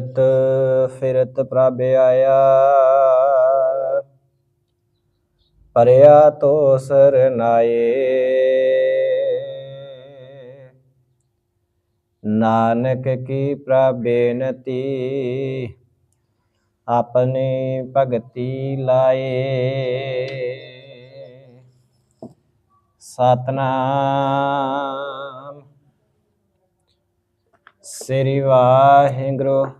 ਫਿਰਤ ਫਿਰਤ ਪ੍ਰਭ ਆਇਆ। ਪਰਿਆ ਤੋ ਸਰਨਾਏ ਨਾਨਕ ਕੀ ਪ੍ਰਬੇਨਤੀ ਆਪਣੀ ਭਗਤੀ ਲਾਏ। ਸਤਨਾਮ। ਸ੍ਰੀ ਵਾਹਿਗੁਰੂ।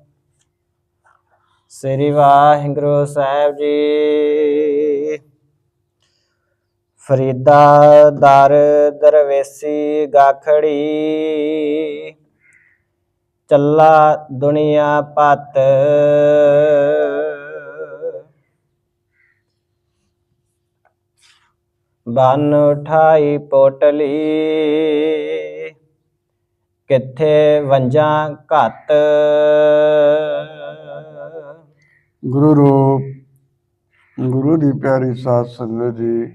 ਸ੍ਰੀ ਵਾਹਿਗੁਰੂ ਸਾਹਿਬ ਜੀ। ਫਰੀਦਾ ਦਰ ਦਰਵੇਸੀ ਗਾਖੜੀ, ਚੱਲਾ ਦੁਨੀਆ ਪਤ। ਬਨ ਉਠਾਈ ਪੋਟਲੀ, ਕਿੱਥੇ ਵੰਜਾਂ ਘੱਤ। ਗੁਰੂ ਰੂਪ, ਗੁਰੂ ਦੀ ਪਿਆਰੀ ਸਾਧ ਸੰਗਤ ਜੀ,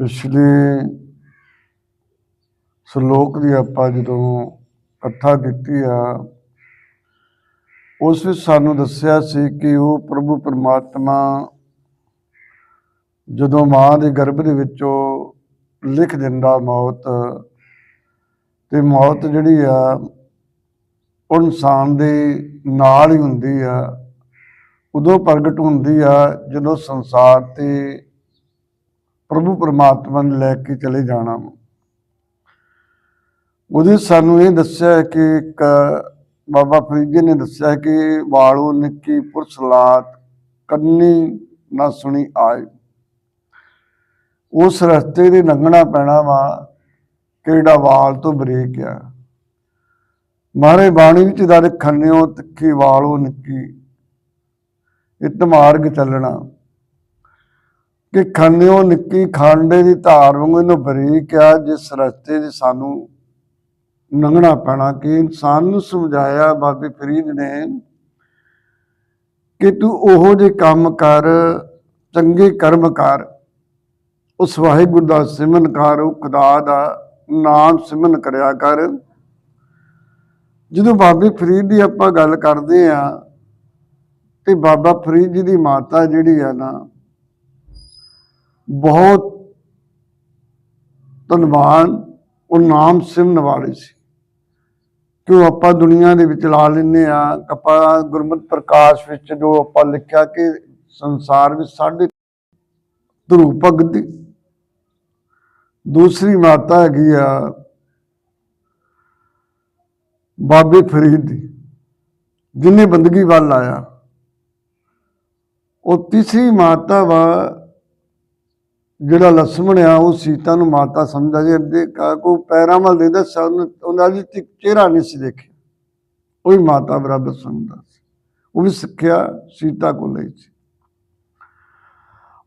ਪਿਛਲੇ ਸ਼ਲੋਕ ਦੀ ਆਪਾਂ ਜਦੋਂ ਕਥਾ ਕੀਤੀ ਆ, ਉਸ ਵਿੱਚ ਸਾਨੂੰ ਦੱਸਿਆ ਸੀ ਕਿ ਉਹ ਪ੍ਰਭੂ ਪਰਮਾਤਮਾ ਜਦੋਂ ਮਾਂ ਦੇ ਗਰਭ ਦੇ ਵਿੱਚੋਂ ਲਿਖ ਦਿੰਦਾ ਮੌਤ, ਤੇ ਮੌਤ ਜਿਹੜੀ ਆ ਉਹ ਇਨਸਾਨ ਦੇ ਨਾਲ ਹੀ ਹੁੰਦੀ ਆ, ਉਦੋਂ ਪ੍ਰਗਟ ਹੁੰਦੀ ਆ, ਜਦੋਂ ਸੰਸਾਰ ਤੇ ਪ੍ਰਭੂ ਪਰਮਾਤਮਾ ਨੇ ਲੈ ਕੇ ਚਲੇ ਜਾਣਾ ਵਾ। ਉਹਦੇ ਸਾਨੂੰ ਇਹ ਦੱਸਿਆ ਕਿ ਇੱਕ ਬਾਬਾ ਫਰੀਦ ਜੀ ਨੇ ਦੱਸਿਆ ਕਿ ਵਾਲੋ ਨਿੱਕੀ ਪੁਰਸਲਾਤ ਕੰਨੀ ਨਾ ਸੁਣੀ ਆਏ ਉਸ ਰਸਤੇ ਦੇ ਲੰਘਣਾ ਪੈਣਾ ਵਾ, ਕਿਹੜਾ ਵਾਲ ਤੋਂ ਬਰੇਕ ਆ ਮਾਰੇ ਬਾਣੀ ਵਿੱਚ ਦਰ ਖੰਨਿਓ ਤਿੱਖੀ ਵਾਲੋ ਨਿੱਕੀ। ਇਤ ਮਾਰਗ ਚੱਲਣਾ। ਕਿ ਖੰਨਿਓ ਨਿੱਕੀ ਖਾਂਡੇ ਦੀ ਧਾਰ ਵਾਂਗੂ ਇਹਨੂੰ ਬਰੀਕ ਆ, ਜਿਸ ਰਸਤੇ 'ਚ ਸਾਨੂੰ ਲੰਘਣਾ ਪੈਣਾ, ਕਿ ਇਨਸਾਨ ਨੂੰ ਸਮਝਾਇਆ, ਬਾਬੇ ਫਰੀਦ ਨੇ, ਕਿ ਤੂੰ ਉਹੋ ਜਿਹੇ ਕੰਮ ਕਰ, ਚੰਗੇ ਕਰਮ ਕਰ। ਉਸ ਵਾਹਿਗੁਰੂ ਦਾ ਸਿਮਰਨ ਕਰ, ਉਹ ਖੁਦਾ ਦਾ ਨਾਮ ਸਿਮਰਨ ਕਰਿਆ ਕਰ। ਜਦੋਂ ਬਾਬੇ ਫਰੀਦ ਦੀ ਆਪਾਂ ਗੱਲ ਕਰਦੇ ਆ ਤੇ ਬਾਬਾ ਫਰੀਦ ਜੀ ਦੀ ਮਾਤਾ ਜਿਹੜੀ ਆ ਨਾ, ਬਹੁਤ ਧਨਵਾਨ, ਉਹ ਨਾਮ ਸਿਮਨ ਵਾਲੇ ਸੀ। ਕਿ ਉਹ ਆਪਾਂ ਦੁਨੀਆ ਦੇ ਵਿੱਚ ਲਾ ਲੈਨੇ ਆ ਕਪਾ ਗੁਰਮਤਿ ਪ੍ਰਕਾਸ਼ ਵਿੱਚ ਜੋ ਆਪਾਂ ਲਿਖਿਆ ਕਿ ਸੰਸਾਰ ਵਿੱਚ ਸਾਡੇ ਧਰੂ ਭਗਤ ਦੀ। ਦੂਸਰੀ ਮਾਤਾ ਹੈਗੀ ਆ ਬਾਬੇ ਫਰੀਦ ਦੀ, ਜਿਨੇ ਬੰਦਗੀ ਵੱਲ ਆਇਆ। ਉਹ ਤੀਸਰੀ ਮਾਤਾ ਵਾ, ਜਿਹੜਾ ਲక్ష్ਮਣ ਆ, ਉਹ ਸੀਤਾ ਨੂੰ ਮਾਤਾ ਸਮਝਾ ਜੇ ਅੱਗੇ ਕੋ ਪੈਰਾਂ ਵੱਲ ਦੇਦਾ ਸਨ ਉਹਨਾਂ ਦੀ ਚਿਹਰਾ ਨਹੀਂ ਸੀ ਦੇਖਿਆ। ਉਹ ਵੀ ਮਾਤਾ ਬਰਾਬਰ ਸੁਣਦਾ ਸੀ। ਉਹ ਵੀ ਸਿੱਖਿਆ ਸੀਤਾ ਕੋਲ ਲਈ ਸੀ।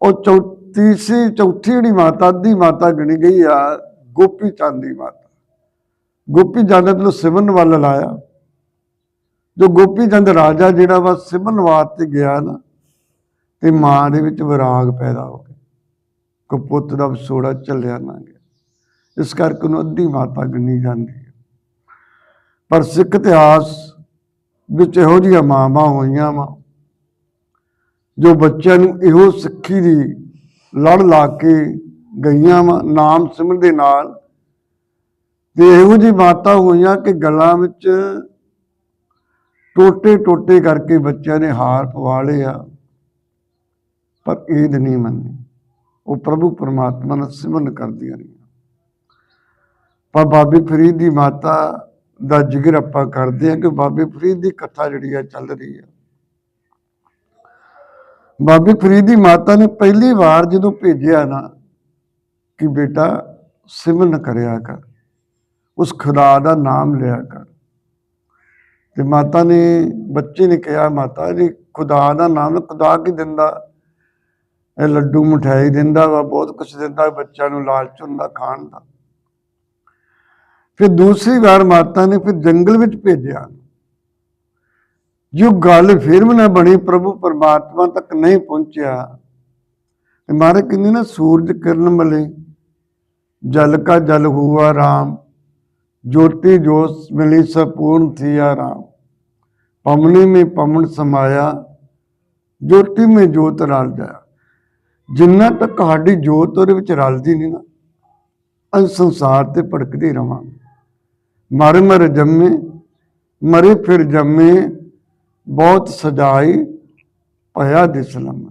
ਉਹ ਚੌਥੀ ਸੀ ਚੌਥੀ ਜਿਹੜੀ ਮਾਤਾ ਦੀ ਮਾਤਾ ਗਣੀ ਗਈ ਆ, ਗੋਪੀ ਚੰਦ ਦੀ ਮਾਤਾ। ਗੋਪੀ ਚੰਦ ਨੂੰ ਸਿਮਰਨ ਵੱਲ ਲਾਇਆ। ਜੋ ਗੋਪੀ ਚੰਦ ਰਾਜਾ ਜਿਹੜਾ ਵਾ, ਸਿਮਰਨ ਵਾਸਤੇ ਗਿਆ ਨਾ, ਤੇ ਮਾਂ ਦੇ ਵਿੱਚ ਵਿਰਾਗ ਪੈਦਾ ਹੋ ਗਿਆ। ਕੋ ਪੁੱਤ ਦਾ ਵਿਛੋੜਾ ਚੱਲਿਆ ਨਾ ਗਿਆ। ਇਸ ਕਰਕੇ ਉਹਨੂੰ ਅੱਧੀ ਮਾਤਾ ਗਣੀ ਜਾਂਦੀ ਹੈ। ਪਰ ਸਿੱਖ ਇਤਿਹਾਸ ਵਿੱਚ ਇਹੋ ਜਿਹੀਆਂ ਮਾਵਾਂ ਹੋਈਆਂ ਵਾ, ਜੋ ਬੱਚਿਆਂ ਨੂੰ ਇਹੋ ਸਿੱਖੀ ਦੀ ਲੜ ਲਾ ਕੇ ਗਈਆਂ ਵਾ, ਨਾਮ ਸਿਮਰਨ ਦੇ ਨਾਲ ਤੇ ਇਹੋ ਜਿਹੀ ਮਾਤਾ ਹੋਈਆਂ ਕਿ ਗੱਲਾਂ ਵਿੱਚ ਟੋਟੇ ਟੋਟੇ ਕਰਕੇ ਬੱਚਿਆਂ ਨੇ ਹਾਰ ਪਵਾ ਲਏ ਆ, ਪਰ ਈਦ ਨਹੀਂ ਮੰਨੀ। ਉਹ ਪ੍ਰਭੂ ਪਰਮਾਤਮਾ ਨਾਲ ਸਿਮਰਨ ਕਰਦੀਆਂ ਰਹੀਆਂ। ਪਰ ਬਾਬੇ ਫਰੀਦ ਦੀ ਮਾਤਾ ਦਾ ਜ਼ਿਕਰ ਆਪਾਂ ਕਰਦੇ ਹਾਂ ਕਿ ਬਾਬੇ ਫਰੀਦ ਦੀ ਕਥਾ ਜਿਹੜੀ ਆ ਚੱਲ ਰਹੀ ਆ। ਬਾਬੇ ਫਰੀਦ ਦੀ ਮਾਤਾ ਨੇ ਪਹਿਲੀ ਵਾਰ ਜਦੋਂ ਭੇਜਿਆ ਨਾ ਕਿ ਬੇਟਾ ਸਿਮਰਨ ਕਰਿਆ ਕਰ। ਉਸ ਖੁਦਾ ਦਾ ਨਾਮ ਲਿਆ ਕਰ। ਤੇ ਮਾਤਾ ਨੇ, ਬੱਚੇ ਨੇ ਕਿਹਾ, ਮਾਤਾ, ਜੀ ਖੁਦਾ ਦਾ ਨਾਮ ਖੁਦਾ ਕੀ ਦਿੰਦਾ? ਇਹ ਲੱਡੂ ਮਠਿਆਈ ਦਿੰਦਾ ਵਾ, ਬਹੁਤ ਕੁਝ ਦਿੰਦਾ, ਬੱਚਿਆਂ ਨੂੰ ਲਾਲਚ ਹੁੰਦਾ, ਖਾਣ ਦਾ। ਫਿਰ ਦੂਸਰੀ ਵਾਰ ਮਾਤਾ ਨੇ ਫਿਰ ਜੰਗਲ ਵਿੱਚ ਭੇਜਿਆ। ਜੋ ਗੱਲ ਫਿਰ ਵੀ ਨਾ ਬਣੀ, ਪ੍ਰਭੂ ਪਰਮਾਤਮਾ ਤੱਕ ਨਹੀਂ ਪਹੁੰਚਿਆ। ਤੇ ਮਾਰੇ ਕਹਿੰਦੇ ਨਾ, ਸੂਰਜ ਕਿਰਨ ਮਲੇ, ਜਲ ਕਾ ਜਲ ਹੁਆ ਰਾਮ। ज्योति जोश मिली संपूर्ण थिया राम पमनी में पमन समाया ਜੋਤੀ ਮੇ ਜੋਤ ਰਲ ਜਾਇਆ ਜਿੰਨਾ ਤੱਕ ਸਾਡੀ ਜੋਤ ਉਹਦੇ ਵਿੱਚ ਰਲਦੀ ਨਹੀਂ ਨਾ ਅਸੀਂ ਸੰਸਾਰ ਤੇ ਭੜਕਦੇ ਰਵਾਂਗੇ ਮਰ ਮਰ ਜੰਮੇ ਮਰੇ ਫਿਰ ਜੰਮੇ ਬਹੁਤ ਸਜਾਈ ਭਇਆ ਦਿਸਲਮ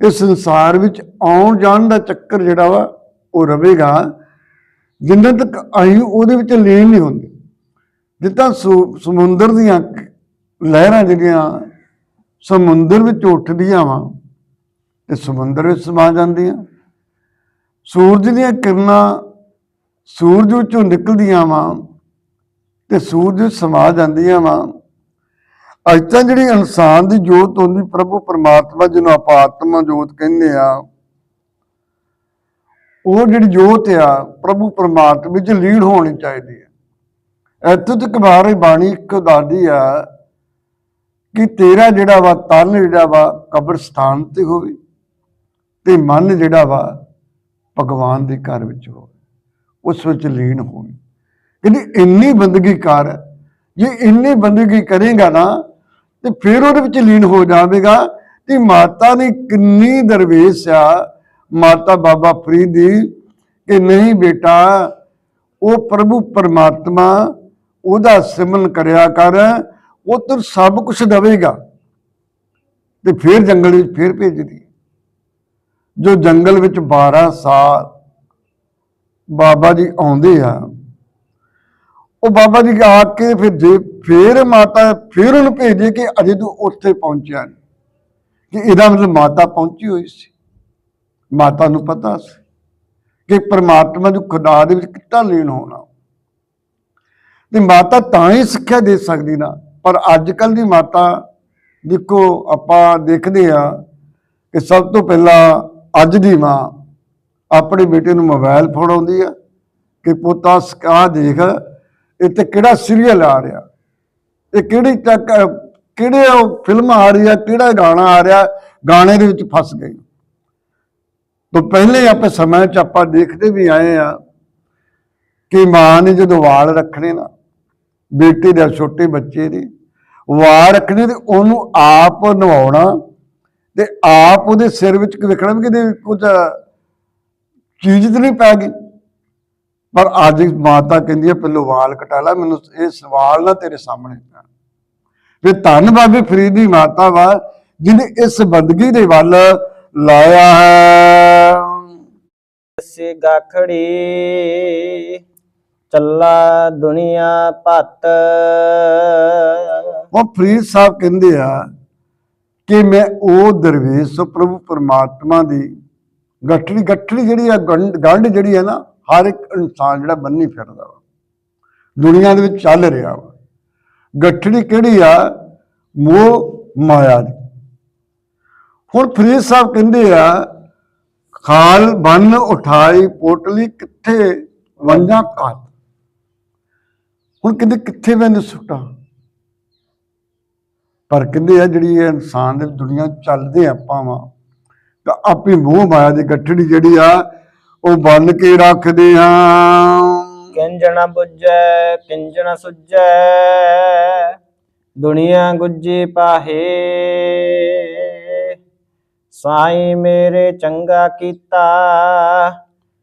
ਇਹ ਸੰਸਾਰ ਵਿੱਚ ਆਉਣ ਜਾਣ ਦਾ ਚੱਕਰ ਜਿਹੜਾ ਵਾ ਉਹ ਰਵੇਗਾ ਜਿੰਨਾ ਤੱਕ ਅਸੀਂ ਉਹਦੇ ਵਿੱਚ ਲੀਨ ਨਹੀਂ ਹੁੰਦੇ। ਜਿੱਦਾਂ ਸੁ- ਸਮੁੰਦਰ ਦੀਆਂ ਲਹਿਰਾਂ ਜਿਹੜੀਆਂ ਸਮੁੰਦਰ ਵਿੱਚ ਉੱਠਦੀਆਂ ਵਾ, ਤੇ ਸਮੁੰਦਰ ਵਿੱਚ ਸਮਾ ਜਾਂਦੀਆਂ। ਸੂਰਜ ਦੀਆਂ ਕਿਰਨਾਂ ਸੂਰਜ ਵਿੱਚੋਂ ਨਿਕਲਦੀਆਂ ਵਾ, ਤੇ ਸੂਰਜ ਵਿੱਚ ਸਮਾ ਜਾਂਦੀਆਂ ਵਾ। ਅੱਜ ਤਾਂ ਜਿਹੜੀ ਇਨਸਾਨ ਦੀ ਜੋਤ ਹੁੰਦੀ, ਪ੍ਰਭੂ ਪਰਮਾਤਮਾ ਜਿਹਨੂੰ ਆਪਾਂ ਆਤਮਾ ਜੋਤ ਕਹਿੰਦੇ ਆ ਉਹ ਜਿਹੜੀ ਜੋਤ ਆ, ਪ੍ਰਭੂ ਪਰਮਾਤਮਾ ਵਿੱਚ ਲੀਡ ਹੋਣੀ ਚਾਹੀਦੀ ਹੈ। ਇੱਥੋਂ ਤੱਕ ਬਾਰੇ ਬਾਣੀ ਇੱਕ ਦਾਦੀ ਆ ਕਿ ਤੇਰਾ ਜਿਹੜਾ ਵਾ ਤਨ ਜਿਹੜਾ ਵਾ ਕਬਰਸਤਾਨ ਤੇ ਹੋਵੇ ਤੇ ਮਨ ਜਿਹੜਾ ਵਾ ਭਗਵਾਨ ਦੇ ਘਰ ਵਿੱਚ ਹੋਵੇ। ਉਸ ਵਿੱਚ ਲੀਨ ਹੋਵੇ। ਕਹਿੰਦੀ ਇੰਨੀ ਬੰਦਗੀ ਕਰ, ਜੇ ਇੰਨੀ ਬੰਦਗੀ ਕਰੇਗਾ ਨਾ, ਤੇ ਫਿਰ ਉਹਦੇ ਵਿੱਚ ਲੀਨ ਹੋ ਜਾਵੇਗਾ ਤੇ ਮਾਤਾ ਨੇ ਕਿੰਨੀ ਦਰਵੇਸ਼ ਆ ਮਾਤਾ ਬਾਬਾ ਫਰੀਦ ਦੀ ਕਿ ਨਹੀਂ ਬੇਟਾ, ਉਹ ਪ੍ਰਭੂ ਪਰਮਾਤਮਾ ਉਹਦਾ ਸਿਮਰਨ ਕਰਿਆ ਕਰ, ਉਹ ਤੈਨੂੰ ਸਭ ਕੁਝ ਦੇਵੇਗਾ। ਤੇ ਫਿਰ ਜੰਗਲ ਵਿੱਚ ਫਿਰ ਭੇਜਦੀ। ਜੋ ਜੰਗਲ ਵਿੱਚ 12 ਸਾਲ ਬਾਬਾ ਜੀ ਆਉਂਦੇ ਆ, ਉਹ ਬਾਬਾ ਜੀ ਆ ਕੇ ਫਿਰ ਜੇ ਫਿਰ ਮਾਤਾ, ਫਿਰ ਉਹਨੂੰ ਭੇਜੇ ਕਿ ਅਜੇ ਤੂੰ ਉੱਥੇ ਪਹੁੰਚਿਆ ਨਹੀਂ ਕਿ ਇਹਦਾ ਮਤਲਬ ਮਾਤਾ ਪਹੁੰਚੀ ਹੋਈ ਸੀ। ਮਾਤਾ ਨੂੰ ਪਤਾ ਸੀ ਕਿ ਪਰਮਾਤਮਾ ਨੂੰ ਖੁਦਾ ਦੇ ਵਿੱਚ ਕਿੱਦਾਂ ਲੀਨ ਹੋਣਾ। ਤੇ ਮਾਤਾ ਤਾਂ ਹੀ ਸਿੱਖਿਆ ਦੇ ਸਕਦੀ ਨਾ, ਪਰ ਅੱਜ ਕੱਲ ਦੀ ਮਾਤਾ, ਦੇਖੋ, ਆਪਾਂ ਦੇਖਦੇ ਆ ਕਿ ਸਭ ਤੋਂ ਪਹਿਲਾਂ ਅੱਜ ਦੀ ਮਾਂ ਆਪਣੇ ਬੇਟੇ ਨੂੰ ਮੋਬਾਈਲ ਫੜਾਉਂਦੀ ਆ ਕਿ ਪੁੱਤਾ ਆ ਦੇਖ ਇੱਥੇ ਕਿਹੜਾ ਸੀਰੀਅਲ ਆ ਰਿਹਾ? ਇਹ ਕਿਹੜੀ ਤੱਕ ਕਿਹੜੇ ਉਹ ਫਿਲਮ ਆ ਰਹੀ ਆ, ਕਿਹੜਾ ਗਾਣਾ ਆ ਰਿਹਾ? ਗਾਣੇ ਦੇ ਵਿੱਚ ਫਸ ਗਈ। ਤੋਂ ਪਹਿਲੇ ਆਪਾਂ ਸਮੇਂ ਚ ਆਪਾਂ ਦੇਖਦੇ ਵੀ ਆਏ ਆ ਕਿ ਮਾਂ ਨੇ ਜਦੋਂ ਵਾਲ ਰੱਖਣੇ ਨਾ, ਬੇਟੇ ਦੇ ਛੋਟੇ ਬੱਚੇ ਦੇ, ਵਾਲ ਰੱਖਣੇ ਤੇ ਉਹਨੂੰ ਆਪ ਨਵਾਉਣਾ ਤੇ ਆਪ ਉਹਦੇ ਸਿਰ ਵਿੱਚ ਵੇਖਣਾ ਵੀ ਕਿਤੇ ਕੁਝ ਚੀਜ਼ ਤੇ ਨਹੀਂ ਪੈ ਗਈ। ਪਰ ਅੱਜ ਮਾਤਾ ਕਹਿੰਦੀ ਹੈ ਪਹਿਲੋਂ ਵਾਲ ਕਟਾ ਲੈ, ਮੈਨੂੰ ਇਹ ਸਵਾਲ ਨਾ ਤੇਰੇ ਸਾਹਮਣੇ ਪੈਣ। ਵੀ ਧੰਨ ਬਾਬੇ ਫਰੀਦ ਦੀ ਮਾਤਾ ਵਾ, ਜਿਹਨੇ ਇਸ ਬੰਦਗੀ ਦੇ ਵੱਲ ਲਾਇਆ ਹੈ। ਸੀ ਗਾਖੜੀ ਚੱਲਾ ਦੁਨੀਆ ਭੱਤ। ਉਹ ਫਰੀਦ ਸਾਹਿਬ ਕਹਿੰਦੇ ਆ ਕਿ ਮੈਂ ਉਹ ਦਰਵੇਸ਼ ਪ੍ਰਭੂ ਪਰਮਾਤਮਾ ਦੀ ਗੱਠੜੀ ਗੱਠੜੀ ਜਿਹੜੀ ਆ, ਗੰਢ ਜਿਹੜੀ ਹੈ ਨਾ, ਹਰ ਇੱਕ ਇਨਸਾਨ ਜਿਹੜਾ ਬੰਨੀ ਫਿਰਦਾ ਵਾ। ਦੁਨੀਆ ਦੇ ਵਿੱਚ ਚੱਲ ਰਿਹਾ ਵਾ। ਗੱਠੜੀ ਕਿਹੜੀ ਆ? ਮੋਹ ਮਾਇਆ ਦੀ। ਹੁਣ ਫਰੀਦ ਸਾਹਿਬ ਕਹਿੰਦੇ ਆ ਖਾਲ ਬੰਨ ਉਠਾਈ ਪੋਟਲੀ ਕਿੱਥੇ ਵੰਜਾਂ ਘਾਤ ਹੁਣ ਕਹਿੰਦੇ ਕਿੱਥੇ ਵੰਜ ਸੁੱਟਾਂ? ਪਰ ਕਹਿੰਦੇ ਆ ਜਿਹੜੀ ਇਹ ਇਨਸਾਨ ਦੀ ਦੁਨੀਆ ਚੱਲਦੇ ਆਪਾਂ ਵਾ ਤਾਂ ਆਪੇ ਮੋਹ ਮਾਇਆ ਦੀ ਗੱਠੜੀ ਜਿਹੜੀ ਆ, ਉਹ ਬੰਨ ਕੇ ਰੱਖਦੇ ਹਾਂ ਕਿੰਜਣਾ ਬੁੱਝੈ, ਕਿੰਜਣਾ ਸੁਝੈ, ਦੁਨੀਆ ਗੁੱਜੀ ਪਾਹੇ। ਸਾਈ ਮੇਰੇ ਚੰਗਾ ਕੀਤਾ,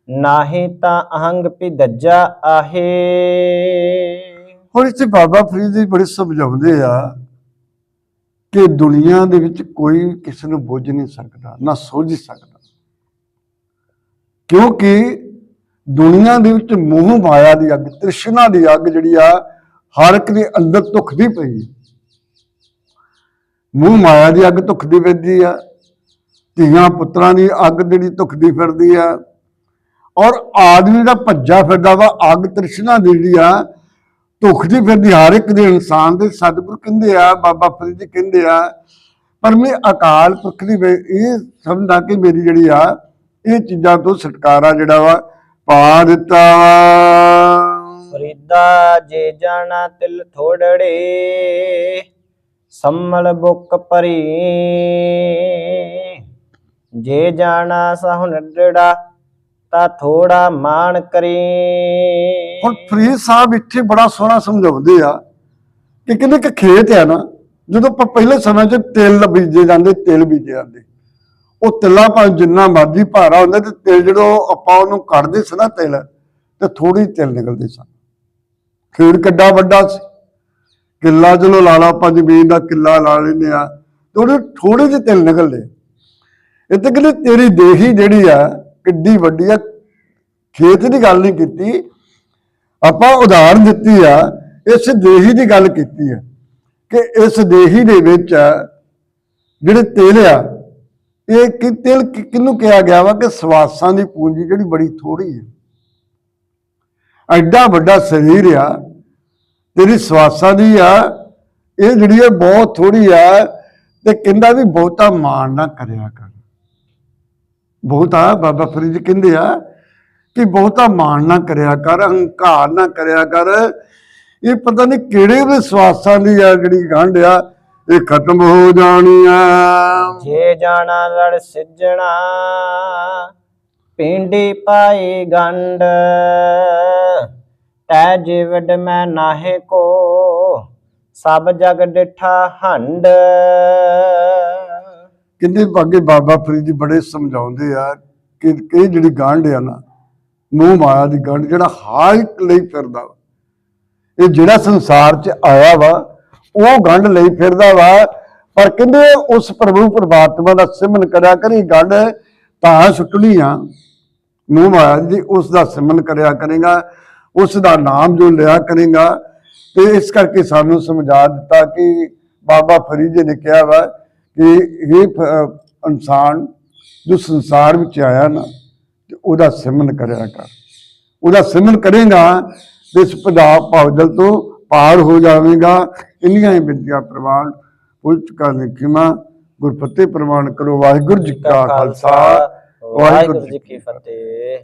ਨਾਹੀ ਤਾਂ ਅਹੰਗ ਪੀ ਆਹੇ। ਹੁਣ ਇੱਥੇ ਬਾਬਾ ਫਰੀਦ ਜੀ ਬੜੇ ਸਮਝਾਉਂਦੇ ਆ ਕਿ ਦੁਨੀਆ ਦੇ ਵਿੱਚ ਕੋਈ ਕਿਸੇ ਨੂੰ ਬੁੱਝ ਨਹੀਂ ਸਕਦਾ, ਨਾ ਸੋਝ ਸਕਦਾ। ਕਿਉਂਕਿ ਦੁਨੀਆ ਦੇ ਵਿੱਚ ਮੋਹ ਮਾਇਆ ਦੀ ਅੱਗ, ਤ੍ਰਿਸ਼ਨਾ ਦੀ ਅੱਗ ਜਿਹੜੀ ਆ, ਹਰ ਇੱਕ ਦੇ ਅੰਦਰ ਧੁਖਦੀ ਪਈ ਹੈ। ਮੋਹ ਮਾਇਆ ਦੀ ਅੱਗ ਧੁਖਦੀ ਪੈਂਦੀ ਆ। ਧੀਆਂ ਪੁੱਤਰਾਂ ਦੀ ਅੱਗ ਜਿਹੜੀ ਧੁਖਦੀ ਫਿਰਦੀ ਆ। ਔਰ ਆਦਮੀ ਦਾ ਭੱਜਾ ਫਿਰਦਾ ਵਾ, ਅੱਗ ਤ੍ਰਿਸ਼ਨਾ ਜਿਹੜੀ ਆ। ਧੁਖਦੀ ਫਿਰਦੀ ਹਰ ਇੱਕ ਦੇ ਇਨਸਾਨ ਦੇ, ਸਤਿਗੁਰ ਕਹਿੰਦੇ ਆ, ਬਾਬਾ ਫਰੀਦ ਜੀ ਕਹਿੰਦੇ ਆ, ਪਰ ਮੈਂ ਅਕਾਲ ਪੁਰਖ ਦੀ ਇਹ ਸਮਝਦਾ ਕਿ ਮੇਰੀ ਜਿਹੜੀ ਆ, ਇਹ ਚੀਜ਼ਾਂ ਤੋਂ ਛੁਟਕਾਰਾ ਜਿਹੜਾ ਵਾ, ਪਾ ਦਿੱਤਾ। ਫਰੀਦਾ ਜੇ ਜਾਣਾ ਤਿਲ ਥੋੜੜੇ ਸੰਮਲ ਬੁੱਕ ਭਰੀ। ਜੇ ਜਾਣਾ ਸਹੁ ਨੱਡੜਾ ਤਾਂ ਥੋੜਾ ਮਾਣ ਕਰੀ। ਹੁਣ ਫਰੀਦ ਸਾਹਿਬ ਇੱਥੇ ਬੜਾ ਸੋਹਣਾ ਸਮਝਾਉਂਦੇ ਆ ਕਿ ਕਹਿੰਦੇ ਕਿ ਖੇਤ ਆ ਨਾ, ਜਦੋਂ ਪਹਿਲੇ ਸਮੇਂ 'ਚ ਤਿਲ ਬੀਜੇ ਜਾਂਦੇ, ਤਿਲ ਬੀਜੇ ਜਾਂਦੇ। ਉਹ ਤਿੱਲਾ ਭਾਵੇਂ ਜਿੰਨਾ ਮਰਜ਼ੀ ਭਾਰਾ ਹੁੰਦਾ, ਤੇ ਤਿਲ ਜਦੋਂ ਆਪਾਂ ਉਹਨੂੰ ਕੱਢਦੇ ਸੀ ਨਾ ਤਿਲ, ਤੇ ਥੋੜੀ ਤਿਲ ਨਿਕਲਦੇ ਸਨ ਖੇਤ ਕਿੱਡਾ ਵੱਡਾ ਸੀ। ਕਿੱਲਾ ਚਲੋ ਲਾ ਲਾ ਜ਼ਮੀਨ ਦਾ ਕਿੱਲਾ ਲਾ ਲੈਂਦੇ ਆ, ਤੇ ਉਹਦੇ ਥੋੜੇ ਜਿਹੇ ਤਿਲ ਨਿਕਲਦੇ। ਇਹ ਤਾਂ ਕਹਿੰਦੇ ਤੇਰੀ ਦੇਹੀ ਜਿਹੜੀ ਆ, ਕਿੱਡੀ ਵੱਡੀ ਆ, ਖੇਤ ਦੀ ਗੱਲ ਨਹੀਂ ਕੀਤੀ। ਆਪਾਂ ਉਦਾਹਰਨ ਦਿੱਤੀ ਆ, ਇਸ ਦੇਹੀ ਦੀ ਗੱਲ ਕੀਤੀ ਆ ਕਿ ਇਸ ਦੇਹੀ ਦੇ ਵਿੱਚ ਜਿਹੜੇ ਤੇਲ ਆ, ਇਹ ਕਿ ਤੇਲ ਕਿ- ਕਿਹਾ ਗਿਆ ਵਾ ਕਿ ਸਵਾਸਾਂ ਦੀ ਪੂੰਜੀ ਜਿਹੜੀ ਬੜੀ ਥੋੜੀ ਹੈ ਐਡਾ ਵੱਡਾ ਸਰੀਰ ਆ ਤੇਰੀ ਸਵਾਸਾਂ ਦੀ ਆ, ਇਹ ਜਿਹੜੀ ਹੈ ਬਹੁਤ ਥੋੜੀ ਆ, ਤੇ ਕਹਿੰਦਾ ਵੀ ਬਹੁਤਾ ਮਾਣ ਨਾ ਕਰਿਆ ਕਰ। ਬਹੁਤਾ ਬਾਬਾ ਫਰੀਦ ਕਹਿੰਦੇ ਆ ਕਿ ਬਹੁਤਾ ਮਾਣ ਨਾ ਕਰਿਆ ਕਰ ਹੰਕਾਰ ਨਾ ਕਰਿਆ ਕਰ। ਇਹ ਪਤਾ ਨਹੀਂ ਕਿਹੜੇ ਵਿਸ਼ਵਾਸਾਂ ਦੀ ਆ ਜਿਹੜੀ ਗੰਢ ਆ, ਇਹ ਖਤਮ ਹੋ ਜਾਣੀ ਆ। ਜੇ ਜਾਣਾ ਲੜ ਸਿੱਜਣਾ ਪਿੰਡੀ ਪਾਈ ਗੰਢ। ਤੈ ਜਿਵਡ ਮੈਂ ਨਾਹੇ ਕੋ, ਸਭ ਜਗ ਡਿਠਾ ਹੰਡ ਕਹਿੰਦੇ ਅੱਗੇ ਬਾਬਾ ਫਰੀਦ ਬੜੇ ਸਮਝਾਉਂਦੇ ਆ ਕਿ ਕਿ ਇਹ ਜਿਹੜੀ ਗੰਢ ਆ ਨਾ ਮੂੰਹ ਮਾਇਆ ਦੀ ਗੰਢ, ਜਿਹੜਾ ਹਰ ਇੱਕ ਲਈ ਫਿਰਦਾ ਵਾ। ਇਹ ਜਿਹੜਾ ਸੰਸਾਰ 'ਚ ਆਇਆ ਵਾ, ਉਹ ਗੰਢ ਲਈ ਫਿਰਦਾ ਵਾ। ਪਰ ਕਹਿੰਦੇ ਉਸ ਪ੍ਰਭੂ ਪਰਮਾਤਮਾ ਦਾ ਸਿਮਨ ਕਰਿਆ ਕਰੀ ਗੰਢ ਤਾਂ ਸੁੱਟਣੀ ਆ ਮੂੰਹ ਮਾਇਆ ਦੀ ਉਸ ਦਾ ਸਿਮਰਨ ਕਰਿਆ ਕਰੇਗਾ, ਉਸ ਦਾ ਨਾਮ ਜੋ ਲਿਆ ਕਰੇਗਾ। ਤੇ ਇਸ ਕਰਕੇ ਸਾਨੂੰ ਸਮਝਾ ਦਿੱਤਾ ਕਿ ਬਾਬਾ ਫਰੀਦ ਜੀ ਨੇ ਕਿਹਾ ਵਾ ਕਿ ਇਹ ਇਨਸਾਨ ਜੋ ਸੰਸਾਰ ਵਿੱਚ ਆਇਆ ਨਾ ਤੇ ਉਹਦਾ ਸਿਮਰਨ ਕਰਿਆ ਕਰ। ਉਹਦਾ ਸਿਮਰਨ ਕਰੇਗਾ ਤੇ ਇਸ ਪੰਜਾਬ ਭੌਜਲ ਤੋਂ ਪਾਰ ਹੋ ਜਾਵੇਗਾ। ਇੰਨੀਆਂ ਹੀ ਬਿੰਦੀਆਂ ਪ੍ਰਵਾਨ ਪੁੱਛ ਕਰ ਨਿਖਿਮਾ ਗੁਰਫਤਿਹ ਪ੍ਰਮਾਣ ਕਰੋ। ਵਾਹਿਗੁਰੂ ਜੀ ਕਾ ਖਾਲਸਾ। ਵਾਹਿਗੁਰੂ ਜੀ ਕੀ ਫਤਿਹ।